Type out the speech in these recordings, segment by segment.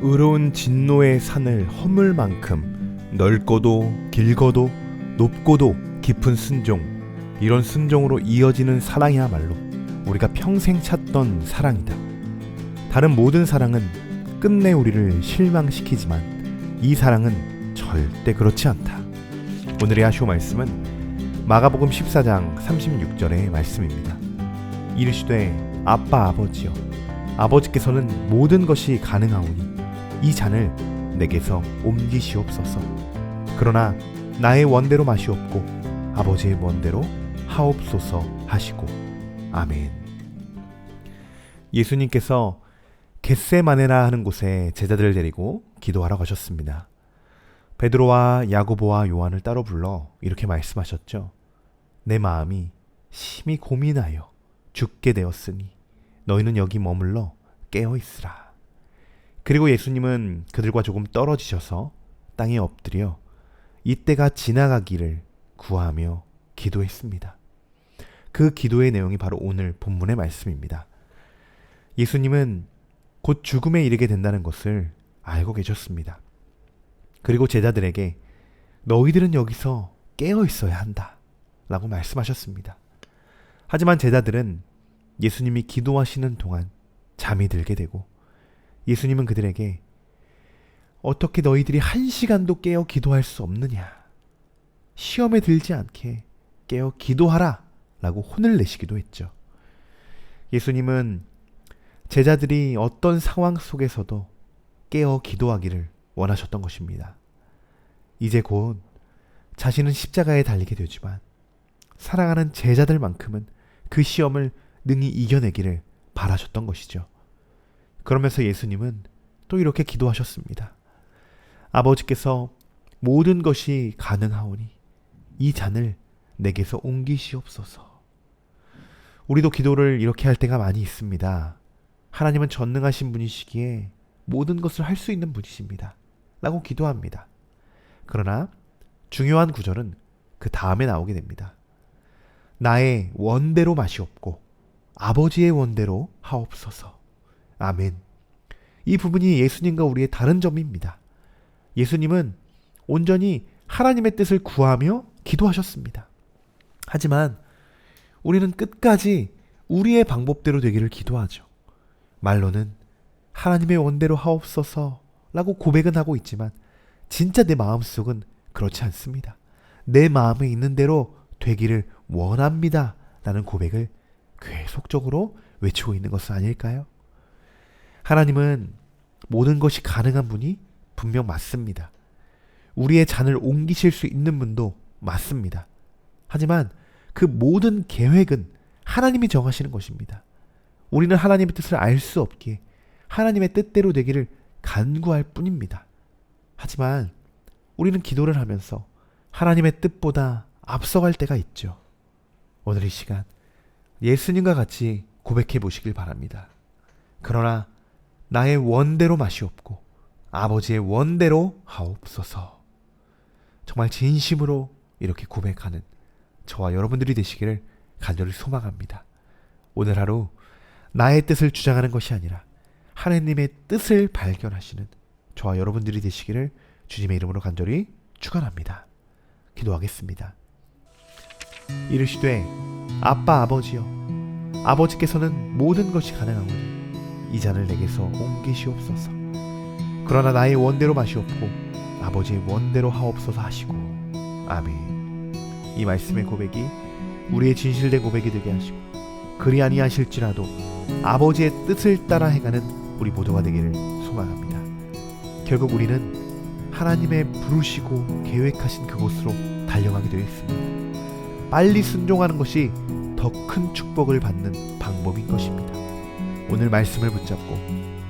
의로운 진노의 산을 허물 만큼 넓고도 길고도 높고도 깊은 순종 이런 순종으로 이어지는 사랑이야말로 우리가 평생 찾던 사랑이다. 다른 모든 사랑은 끝내 우리를 실망시키지만 이 사랑은 절대 그렇지 않다. 오늘의 하쇼 말씀은 마가복음 14장 36절의 말씀입니다. 이르시되 아빠 아버지여 아버지께서는 모든 것이 가능하오니 이 잔을 내게서 옮기시옵소서. 그러나 나의 원대로 마시옵고 아버지의 원대로 하옵소서 하시고 아멘. 예수님께서 겟세마네라 하는 곳에 제자들을 데리고 기도하러 가셨습니다. 베드로와 야고보와 요한을 따로 불러 이렇게 말씀하셨죠. 내 마음이 심히 고민하여 죽게 되었으니 너희는 여기 머물러 깨어 있으라. 그리고 예수님은 그들과 조금 떨어지셔서 땅에 엎드려 이때가 지나가기를 구하며 기도했습니다. 그 기도의 내용이 바로 오늘 본문의 말씀입니다. 예수님은 곧 죽음에 이르게 된다는 것을 알고 계셨습니다. 그리고 제자들에게 너희들은 여기서 깨어 있어야 한다. 라고 말씀하셨습니다. 하지만 제자들은 예수님이 기도하시는 동안 잠이 들게 되고 예수님은 그들에게 어떻게 너희들이 한 시간도 깨어 기도할 수 없느냐? 시험에 들지 않게 깨어 기도하라! 라고 혼을 내시기도 했죠. 예수님은 제자들이 어떤 상황 속에서도 깨어 기도하기를 원하셨던 것입니다. 이제 곧 자신은 십자가에 달리게 되지만 사랑하는 제자들만큼은 그 시험을 능히 이겨내기를 바라셨던 것이죠. 그러면서 예수님은 또 이렇게 기도하셨습니다. 아버지께서 모든 것이 가능하오니 이 잔을 내게서 옮기시옵소서. 우리도 기도를 이렇게 할 때가 많이 있습니다. 하나님은 전능하신 분이시기에 모든 것을 할 수 있는 분이십니다. 라고 기도합니다. 그러나 중요한 구절은 그 다음에 나오게 됩니다. 나의 원대로 마시옵고 아버지의 원대로 하옵소서. 아멘. 이 부분이 예수님과 우리의 다른 점입니다. 예수님은 온전히 하나님의 뜻을 구하며 기도하셨습니다. 하지만 우리는 끝까지 우리의 방법대로 되기를 기도하죠. 말로는 하나님의 원대로 하옵소서 라고 고백은 하고 있지만 진짜 내 마음속은 그렇지 않습니다. 내 마음에 있는 대로 되기를 원합니다. 라는 고백을 계속적으로 외치고 있는 것은 아닐까요? 하나님은 모든 것이 가능한 분이 분명 맞습니다. 우리의 잔을 옮기실 수 있는 분도 맞습니다. 하지만 그 모든 계획은 하나님이 정하시는 것입니다. 우리는 하나님의 뜻을 알 수 없기에 하나님의 뜻대로 되기를 간구할 뿐입니다. 하지만 우리는 기도를 하면서 하나님의 뜻보다 앞서갈 때가 있죠. 오늘 이 시간 예수님과 같이 고백해 보시길 바랍니다. 그러나 나의 원대로 마시옵고 아버지의 원대로 하옵소서. 정말 진심으로 이렇게 고백하는 저와 여러분들이 되시기를 간절히 소망합니다. 오늘 하루 나의 뜻을 주장하는 것이 아니라 하나님의 뜻을 발견하시는 저와 여러분들이 되시기를 주님의 이름으로 간절히 축원합니다. 기도하겠습니다. 이르시되 아빠 아버지여 아버지께서는 모든 것이 가능하오니 이 잔을 내게서 옮기시옵소서. 그러나 나의 원대로 마시옵고 아버지의 원대로 하옵소서 하시고 아멘. 이 말씀의 고백이 우리의 진실된 고백이 되게 하시고 그리 아니하실지라도 아버지의 뜻을 따라 행하는 우리 모두가 되기를 소망합니다. 결국 우리는 하나님의 부르시고 계획하신 그곳으로 달려가게 되어 있습니다. 빨리 순종하는 것이 더 큰 축복을 받는 방법인 것입니다. 오늘 말씀을 붙잡고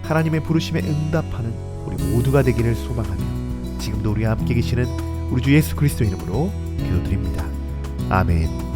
하나님의 부르심에 응답하는 우리 모두가 되기를 소망하며 지금도 우리와 함께 계시는 우리 주 예수 그리스도 이름으로 기도드립니다. 아멘.